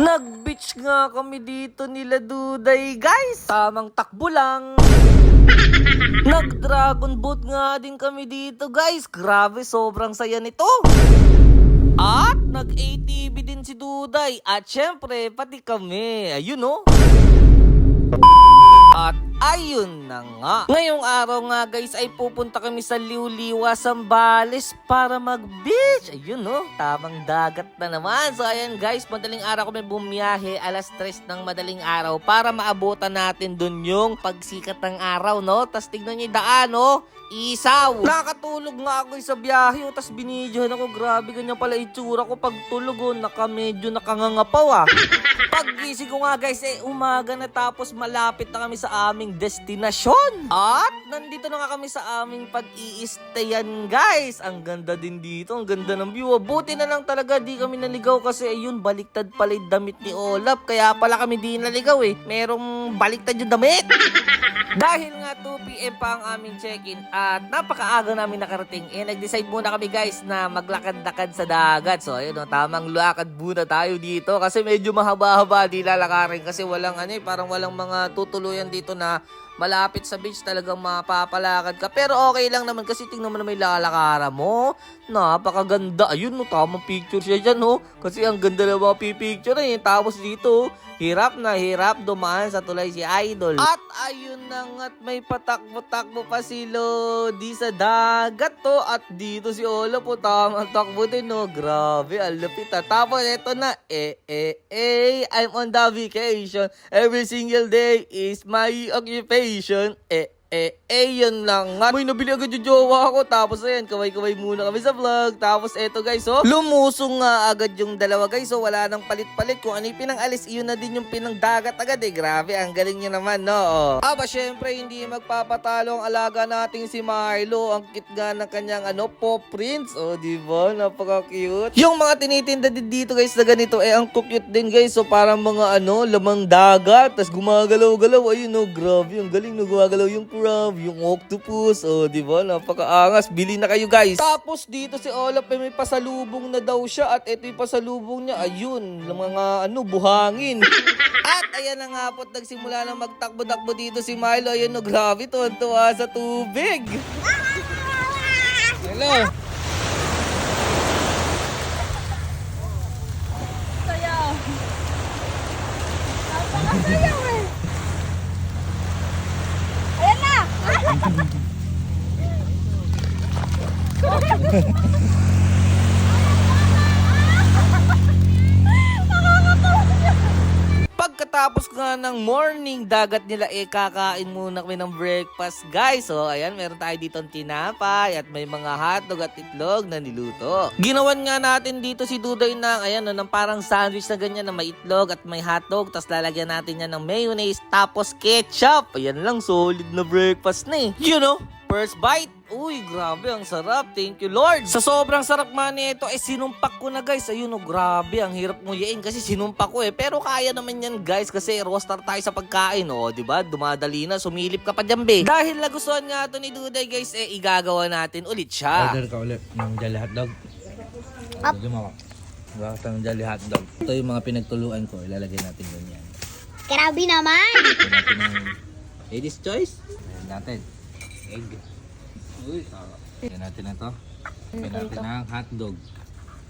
Nag-beach nga kami dito nila Duday, guys. Tamang takbo lang. Nag-dragon boat nga din kami dito, guys. Grabe, sobrang saya nito. At nag-ATV din si Duday. At syempre, pati kami. Ayun, no? At ayun na nga. Ngayong araw nga guys ay pupunta kami sa Liwliwa, Sambales para mag-beach. Ayun no, tamang dagat na naman. So ayan guys, madaling araw kami bumiyahe alas 3 ng madaling araw para maabutan natin dun yung pagsikat ng araw no. Tapos tignan niyo yung daan no. Isaw! Nakatulog nga ako sa biyahe, oh, tapos binidyohan ako. Grabe, ganyan pala itsura ko pag tulog, oh. Naka medyo nakangangapaw, ah. Paggising ko nga guys, eh umaga na tapos malapit na kami sa aming destinasyon. At nandito na nga kami sa aming pag-i-stayan guys. Ang ganda din dito, ang ganda ng view. Buti na lang talaga di kami naligaw kasi ayun, baliktad pala yung damit ni Olaf. Kaya pala kami di naligaw eh. Merong baliktad yung damit. Dahil nga 2pm pa ang aming check-in at napakaaga namin nakarating, eh nag-decide muna kami guys na maglakad-lakad sa dagat. So ayun, no, tamang lakad muna tayo dito kasi medyo mahaba-haba di lalakarin kasi walang ano eh, parang walang mga tutuluyan dito na malapit sa beach talagang mapapalakad ka. Pero okay lang naman kasi tingnan mo na may lalakara mo. Napakaganda. Ayun no, tamang picture siya dyan no. Kasi ang ganda na mga pipicture eh. Tapos dito, hirap na hirap dumaan sa tulay si Idol. At ayun na nga't may patakbo-takbo pa si Lodi sa dagat to. At dito si Olo po tamang takbo din no. Grabe, ang lupit. Tapos eto na, eh, eh, eh, I'm on the vacation. Every single day is my occupation. Eh, eh, eh, yun lang nga. May nabili agad yung jowa ko. Tapos ayan, kaway-kaway muna kami sa vlog. Tapos eto guys, oh. Lumusong nga agad yung dalawa guys. So wala nang palit-palit. Kung ano yung pinang-alis, iyon na din yung pinang-dagat agad eh. Grabe, ang galing nyo naman, no? Oh. Aba, syempre, hindi magpapatalo ang alaga nating si Milo. Ang cute nga ng kanyang ano, Paw Prince. Oh, di ba? Napaka-cute. Yung mga tinitinda din dito guys na ganito, eh, ang cute din guys. So parang mga ano, lamang dagat. Tapos gumagalaw-galaw. Ayun, no, grabe. Ang galing, no, gumagalaw yung crab, yung octopus. Oh, di ba? Napakaangas. Bili na kayo guys. Tapos dito si Olaf eh, may pasalubong na daw siya. At ito yung pasalubong niya. Ayun, yung mga ano, buhangin. At ayan na nga po't nagsimula na magtakbo-takbo dito si Milo. Ayan no, grabe to. Tuwa sa tubig. Hello. Sayaw. Napakasayaw eh. Ayan na! Pagkatapos nga ng morning dagat nila, eh kakain muna kami ng breakfast guys. So ayan, meron tayo dito tinapay at may mga hotdog at itlog na niluto. Ginawan nga natin dito si Dudoy ng, ayan, no, ng parang sandwich na ganyan na may itlog at may hotdog. Tapos lalagyan natin yan ng mayonnaise tapos ketchup. Ayan lang, solid na breakfast na eh. You know, first bite. Uy, grabe, ang sarap. Thank you, Lord. Sa sobrang sarap man nito, eh, sinumpak ko na, guys. Ayun, oh, grabe. Ang hirap nguyain kasi sinumpak ko, eh. Pero kaya naman yan, guys, kasi roster tayo sa pagkain, oh. di ba? Dumadali na, sumilip ka pa dyan, be. Dahil nagustuhan nga to ni Duday, guys, eh, igagawa natin ulit siya. Order ka ulit ng Jolly Hotdog. Up. Medyo mawak. Gawa ng Jolly Hotdog. Ito yung mga pinagtuluan ko. Ilalagay natin ganyan. Grabe naman! Lagyan natin ng Ladies Choice. Lagyan natin. Egg. Uy, sarap. Lagyan natin na to. Lagyan natin ng hotdog.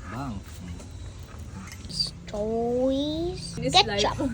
Bang. Choice. Ketchup.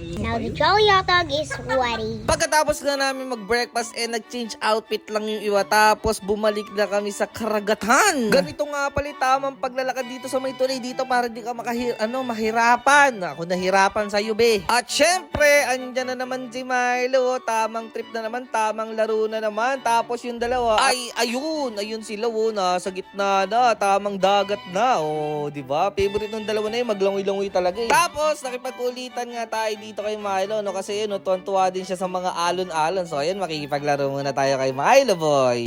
Now the Jolly Hot Dog is ready. Pagkatapos nga namin mag-breakfast, eh, nag-change outfit lang yung iwa. Tapos, bumalik na kami sa karagatan. Ganito nga pala, tamang paglalakad dito sa may tulay dito para di ka makahir ano, mahirapan. Ako nahirapan sa be. At syempre, andyan na naman si Milo. Tamang trip na naman, tamang laro na naman. Tapos yung dalawa, ay, ayun, ayun sila, oh, nasa gitna na, tamang dagat na. Oh, di ba? Favorite ng dalawa na yun, maglangoy-langoy talaga eh. Tapos, nakipagkulitan nga tayo dito kay Milo, no? Kasi yun, tuwan-tuwa din siya sa mga alon-alon. So, ayun, makikipaglaro muna tayo kay Milo, boy.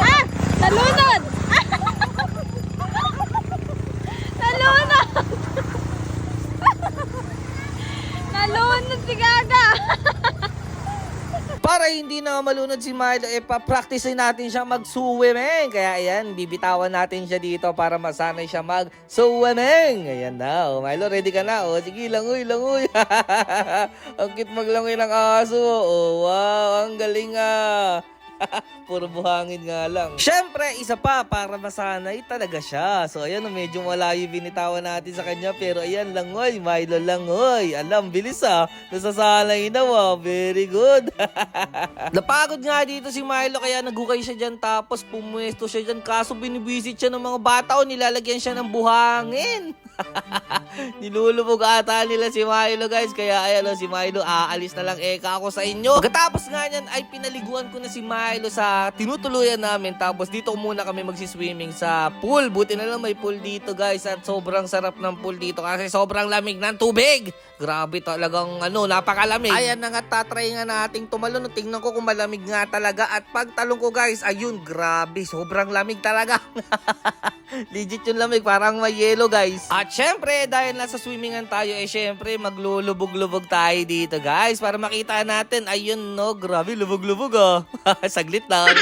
Ah! Nalunod! Nalunod si Gaga! Para para hindi na malunod si Milo, eh, pa-practice natin siya mag-swimming. Kaya ayan, bibitawan natin siya dito para masanay siya mag-swimming. Ayan na, oh. Milo, ready ka na? Oh, sige, langoy, langoy. ang cute maglangoy ng aso. Oh, wow, ang galing ah. Puro buhangin nga lang. Siyempre, isa pa para masanay talaga siya. So ayan, medyo malayo binitawan natin sa kanya. Pero ayan, langoy, Milo langoy. Alam, bilis ah. Nasasanay na wow. Very good. Napagod nga dito si Milo kaya nagukay siya dyan tapos pumuesto siya dyan. Kaso binibisit siya ng mga bata o nilalagyan siya ng buhangin. Nilulubog ata nila si Milo guys. Kaya ayan o, si Milo aalis na lang eka ako sa inyo. Pagkatapos nga niyan ay pinaliguan ko na si Milo sa tinutuluyan namin. Tapos dito muna kami magsiswimming sa pool. Buti na lang may pool dito guys. At sobrang sarap ng pool dito kasi sobrang lamig ng tubig. Grabe talagang ano, napakalamig. Ayan na nga, tatry nga nating tumalon. Tingnan ko kung malamig nga talaga. At pagtalong ko guys, ayun, grabe. Sobrang lamig talaga. Legit yung lamig, parang may yelo guys. At syempre, dahil nasa swimmingan tayo, eh syempre, maglulubog-lubog tayo dito guys. Para makita natin, ayun no, grabe, lubog-lubog ah. Saglit lang.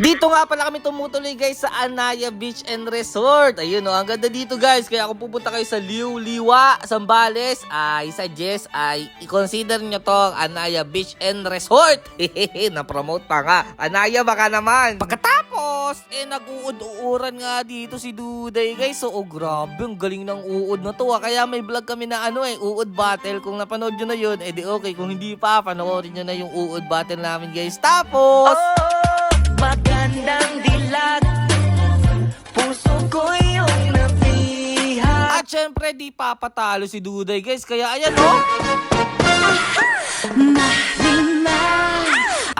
Dito nga pala kami tumutuloy guys sa Anaya Beach and Resort. Ayun no, ang ganda dito guys. Kaya kung pupunta kayo sa Liw Liwa, Zambales, I suggest ay i-consider nyo to Anaya Beach and Resort. Hehehe, na-promote pa nga. Anaya baka naman. Pagkatapos, eh nag-uud-uuran nga dito si Duday guys. So, oh grabe, ang galing ng uud na to. ah. Kaya may vlog kami na ano eh, uud battle. Kung napanood nyo na yun, eh di okay. Kung hindi pa, panoorin nyo na yung uud battle namin guys. Tapos, Magandang dilag Puso ko yung napiha At syempre, di papatalo si Duday, guys. Kaya ayan, oh.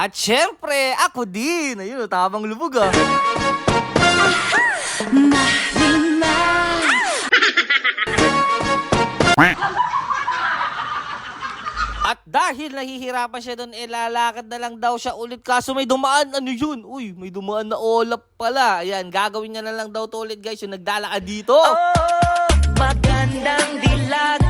At syempre, ako din. Ayun, oh, tamang lubog, ah. At dahil nahihirapan siya doon, eh lalakad na lang daw siya ulit. Kaso may dumaan, ano yun? Uy, may dumaan na olap pala. Ayan, gagawin niya na lang daw to ulit guys, yung naglalakad dito. Magandang dilag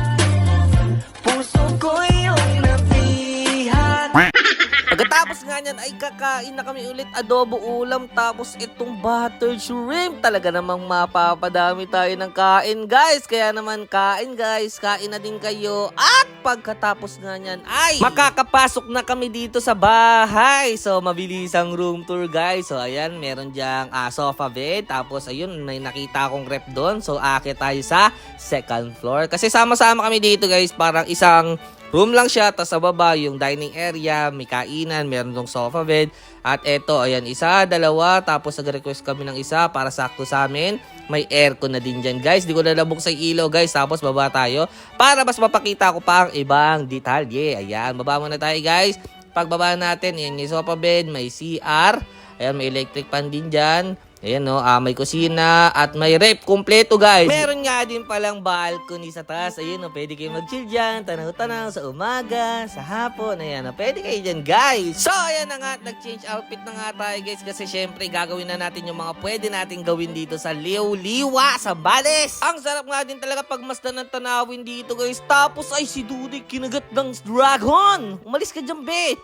Puso ko yung napiha Pagkatapos nga niyan ay kakain na kami ulit adobo ulam tapos itong buttered shrimp. Talaga namang mapapadami tayo ng kain guys. Kaya naman kain guys, kain na din kayo. At pagkatapos nga niyan ay makakapasok na kami dito sa bahay. So mabilis ang room tour guys. So ayan, meron diyang ah, sofa bed. Tapos ayun, may nakita akong rep doon. So akit tayo sa second floor. Kasi sama-sama kami dito guys. Parang isang Room lang siya, tapos sa baba yung dining area, may kainan, meron dong sofa bed. At eto, ayan, isa, dalawa, tapos nag-request kami ng isa para sakto sa amin. May aircon na din dyan, guys. Di ko na nabuk sa ilaw, guys. Tapos baba tayo para mas mapakita ko pa ang ibang detalye. Ayan, baba muna tayo, guys. Pagbaba natin, ayan, yung sofa bed, may CR. Ayan, may electric fan din dyan. Ayan no, ah, may kusina at may rep. Kompleto guys. Meron nga din palang balcony sa taas. Ayun no, pwede kayo mag-chill dyan. Tanaw-tanaw sa umaga, sa hapon. Ayan no, pwede kayo dyan guys. So ayan na nga, nag-change outfit na nga tayo guys. Kasi syempre gagawin na natin yung mga pwede natin gawin dito sa Liw Liwa, sa Bales. Ang sarap nga din talaga pagmasdan ng tanawin dito guys. Tapos ay si Dudy kinagat ng dragon. Umalis ka dyan, be.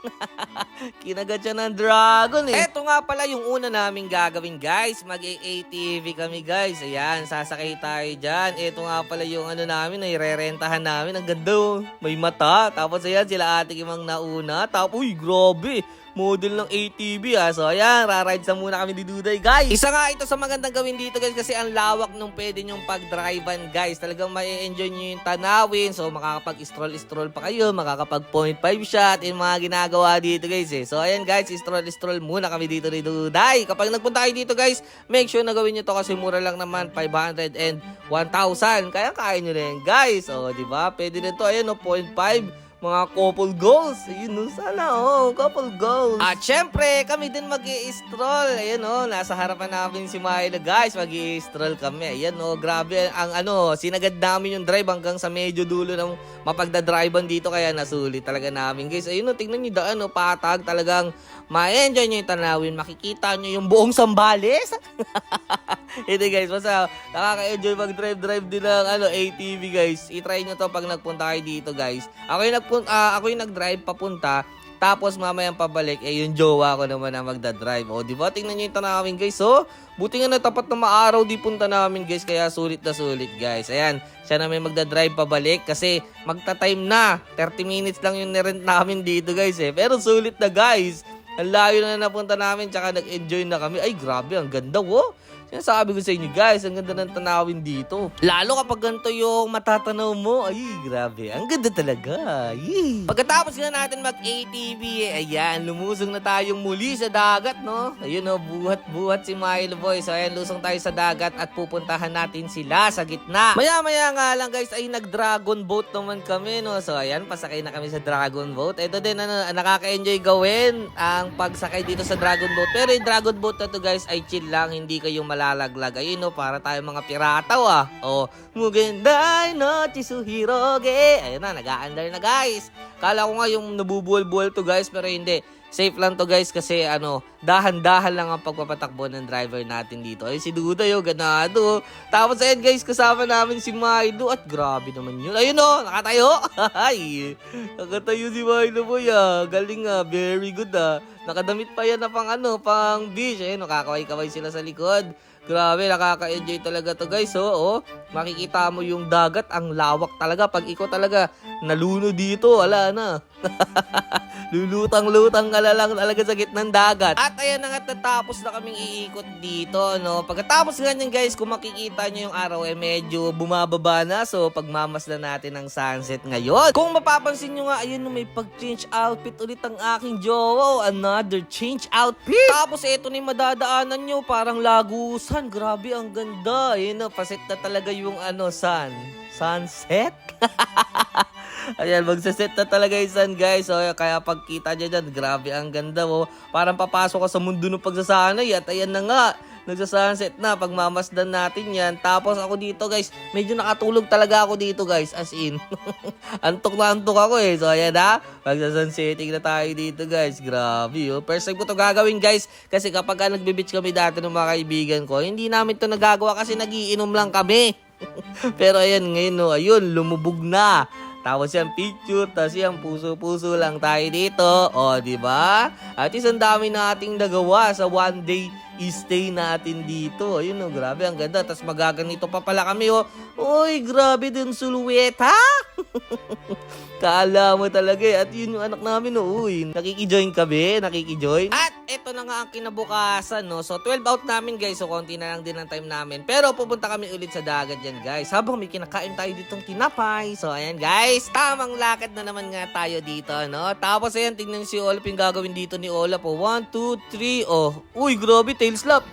Kinagat siya ng dragon eh. Eto nga pala yung una namin gagawin guys. Mag-ATV kami guys. Ayan, sasakay tayo dyan. Eto nga pala yung ano namin, ay rerentahan namin. Ang ganda oh. May mata. Tapos ayan, sila ate Kimang nauna. Tapos, uy, grabe model ng ATV ah. So ayan, raride sa muna kami di Duday guys. Isa nga ito sa magandang gawin dito guys kasi ang lawak nung pwede nyong pag-drivean guys. Talagang may enjoy nyo yung tanawin. So makakapag-stroll-stroll pa kayo, makakapag 0.5 shot yung mga ginagawa dito guys eh. So ayan guys, stroll-stroll muna kami dito ni Duday. Kapag nagpunta kayo dito guys, make sure na gawin nyo to kasi mura lang naman 500 and 1,000. Kaya kaya nyo rin guys. O di ba? Pwede na to. Ayan o, 0.5 mga couple goals. Ayun, no, sana, oh, couple goals. At syempre, kami din mag stroll Ayun, oh, nasa harapan namin si Milo, guys. mag stroll kami. Ayan, oh, grabe. Ang ano, sinagad namin yung drive hanggang sa medyo dulo ng mapagdadrivean dito. Kaya nasulit talaga namin, guys. Ayun, oh, tingnan nyo daan, oh, patag. Talagang ma-enjoy nyo yung tanawin. Makikita nyo yung buong Sambales. Hindi guys, basta nakaka-enjoy mag-drive-drive din ng ano, ATV guys. I-try nyo to pag nagpunta kayo dito guys. Ako yung, nagpun- ah, ako yung nag-drive papunta. Tapos mamayang pabalik, eh yung jowa ko naman ang magdadrive. O, di ba? Tingnan nyo yung tanawin guys. So, buti nga natapat na maaraw di punta namin guys. Kaya sulit na sulit guys. Ayan, siya na may magdadrive pabalik kasi magta-time na. 30 minutes lang yung nirent namin dito guys eh. Pero sulit na guys. Ang layo na napunta namin tsaka nag-enjoy na kami. Ay, grabe, ang ganda wo. Sinasabi ko sa inyo guys, ang ganda ng tanawin dito. Lalo kapag ganito yung matatanaw mo, ay grabe, ang ganda talaga. Yee. Pagkatapos nga natin mag-ATV, eh, ayan, lumusong na tayong muli sa dagat, no? Ayun no, buhat-buhat si Milo Boy. So ayan, lusong tayo sa dagat at pupuntahan natin sila sa gitna. Maya-maya nga lang guys, ay nag-dragon boat naman kami, no? So ayan, pasakay na kami sa dragon boat. Ito din, ano, nakaka-enjoy gawin ang pagsakay dito sa dragon boat. Pero yung dragon boat na to guys, ay chill lang, hindi kayong malalaglag. Ayun no, para tayo mga pirata ah. O, mugenday no chisuhiroge. Ayun na, nag-aandar na guys. Kala ko nga yung nabubuol-buol to guys, pero hindi. Safe lang to guys kasi ano, dahan-dahan lang ang pagpapatakbo ng driver natin dito. Ay si Duda yo, ganado. Tapos ayun guys, kasama namin si Milo at grabe naman yun. Ayun oh, nakatayo. Ay, nakatayo si Milo boy ah. Galing ah, very good ah. Nakadamit pa yan na pang ano, pang beach. Ayun, nakakaway-kaway sila sa likod. Grabe, nakaka-enjoy talaga to guys. So, oh, makikita mo yung dagat, ang lawak talaga. Pag ikaw talaga naluno dito, wala na. Lulutang-lutang ka lang talaga sa gitnang dagat. At ayan na nga, tatapos na kaming iikot dito, no? Pagkatapos ganyan guys, kung makikita nyo yung araw, eh medyo bumababa na. So, pagmamasdan natin ang sunset ngayon. Kung mapapansin nyo nga, ayun, may pag-change outfit ulit ang aking jowa. Another change outfit. Tapos, eto na madadaanan nyo, parang lagusan. Grabe, ang ganda. Ayun, no, paset na talaga yung ano, sun. Sunset? Ayan, magsaset na talaga sun, guys. So, kaya pagkita nyo dyan, grabe ang ganda mo. Parang papasok ka sa mundo ng pagsasanay. At ayan na nga, nagsasunset na. Pagmamasdan natin yan. Tapos ako dito, guys, medyo nakatulog talaga ako dito, guys. As in, antok na antok ako eh. So, ayan na. Magsasunsetting na tayo dito, guys. Grabe, oh. First time ko to gagawin, guys. Kasi kapag ka nagbe-beach kami dati ng mga kaibigan ko, hindi namin to nagagawa kasi nagiinom lang kami. Pero ayan, ngayon, no, ayun, lumubog na. Tapos yan, picture, tapos yan, puso-puso lang tayo dito. O, di ba? At least ang dami nating nagawa sa one day stay natin dito. Ayun, no, grabe, ang ganda. Tapos magaganito pa pala kami, oh. Uy, grabe din suluweta. Kala mo talaga eh. At yun yung anak namin, no. Uy, nakikijoin kami, nakikijoin. At ito na nga ang kinabukasan, no. So, 12 out namin, guys. So, konti na lang din ang time namin. Pero pupunta kami ulit sa dagat dyan, guys. Habang may kinakain tayo ditong tinapay. So, ayan, guys. Tamang lakad na naman nga tayo dito, no. Tapos, ayan, tingnan si Olaf yung gagawin dito ni Olaf. Oh, 1, 2, 3. Oh, uy, grabe, tail slap.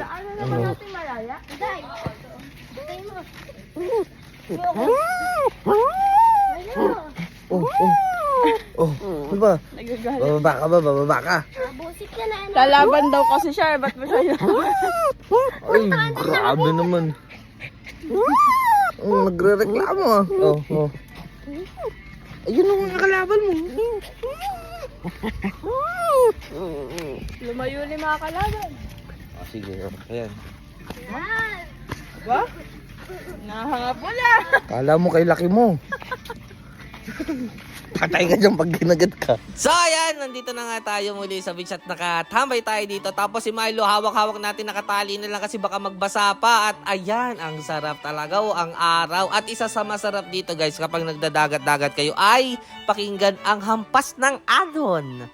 Ano naman natin malaya? Day! Day mo. Oh, oh. Oh, ano ba? Bababa ka ba? Bababa ka. Busit ka na. Lalaban daw kasi siya, eh. ba't mo siya? Ay, grabe naman. Oh, nagre-reklamo ah. Oh, oh. Ayun ang mga kalaban mo. Lumayo ni mga kalaban. Ah, sige, oh. Ayan. Ba? Nahangap mo na. Kala mo kay laki mo. Patay ka dyan pag ginagat ka. So ayan, nandito na nga tayo muli sa beach at nakatambay tayo dito. Tapos si Milo, hawak-hawak natin nakatali na lang kasi baka magbasa pa. At ayan, ang sarap talaga o ang araw. At isa sa masarap dito guys, kapag nagdadagat-dagat kayo ay pakinggan ang hampas ng alon.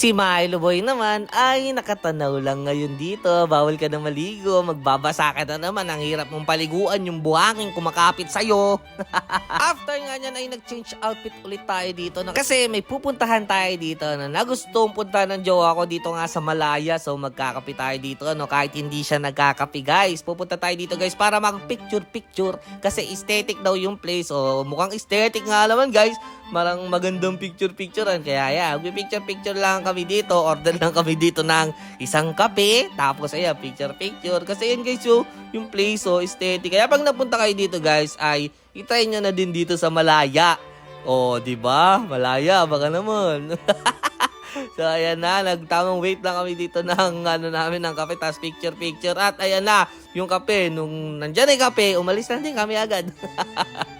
Si Milo Boy naman ay nakatanaw lang ngayon dito. Bawal ka na maligo, magbabasa ka na naman. Ang hirap mong paliguan yung buhangin kumakapit sa'yo. After nga niyan ay nag-change outfit ulit tayo dito. No? Kasi may pupuntahan tayo dito na nagustong punta ng jowa ko dito nga sa Malaya. So magkakapi tayo dito no? kahit hindi siya nagkakapi guys. Pupunta tayo dito guys para mag-picture-picture kasi aesthetic daw yung place. O mukhang aesthetic nga naman guys. Marang magandang picture-picturean. Kaya yan, picture-picture lang kami dito. Order lang kami dito ng isang kape. Tapos ayan, picture-picture. Kasi yan guys, yung, yung place, so aesthetic. Kaya pag napunta kayo dito guys, ay itry nyo na din dito sa Malaya. O, di ba? Malaya, baka naman. So ayan na, nagtamang wait lang kami dito ng ano namin ng kape, tapos picture picture at ayan na, yung kape, nung nandyan yung kape, umalis na din kami agad.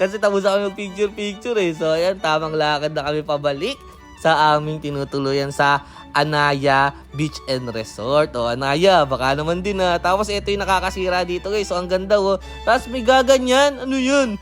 Kasi tapos kami mag picture picture eh. So ayan, tamang lakad na kami pabalik sa aming tinutuluyan sa Anaya Beach and Resort. O Anaya, baka naman din na. Tapos ito yung nakakasira dito guys. So ang ganda oh. Tapos may gaganyan. Ano yun?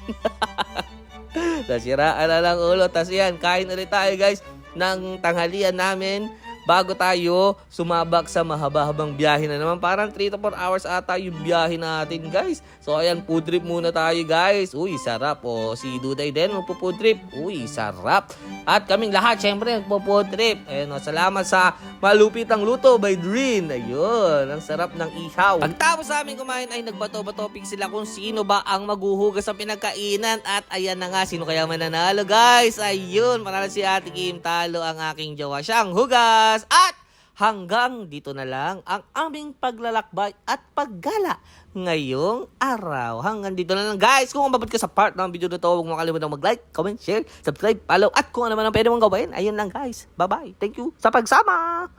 Nasiraan na lang ulo. Tapos yan, kain ulit tayo guys ng tanghalian namin bago tayo sumabak sa mahaba-habang biyahe na naman. Parang 3 to 4 hours ata yung biyahe natin, guys. So, ayan, food trip muna tayo, guys. Uy, sarap. O, si Duday din, magpo-food trip. Uy, sarap. At kaming lahat, syempre, magpo-food trip. Ayan, o, salamat sa malupitang luto by Drin. Ayun, ang sarap ng ihaw. Pagtapos sa amin kumain ay nagbato-topic sila kung sino ba ang maghuhugas ng pinagkainan. At ayan na nga, sino kaya mananalo, guys? Ayun, manalo si Ate Kim. Talo ang aking jowa siyang hugas. At hanggang dito na lang ang aming paglalakbay at paggala ngayong araw. Hanggang dito na lang guys. Kung mababad ka sa part ng video na to, huwag mo mag-like, comment, share, subscribe, follow, at kung ano man ang pwede mong gawin, ayun lang guys. Bye-bye. Thank you sa pagsama!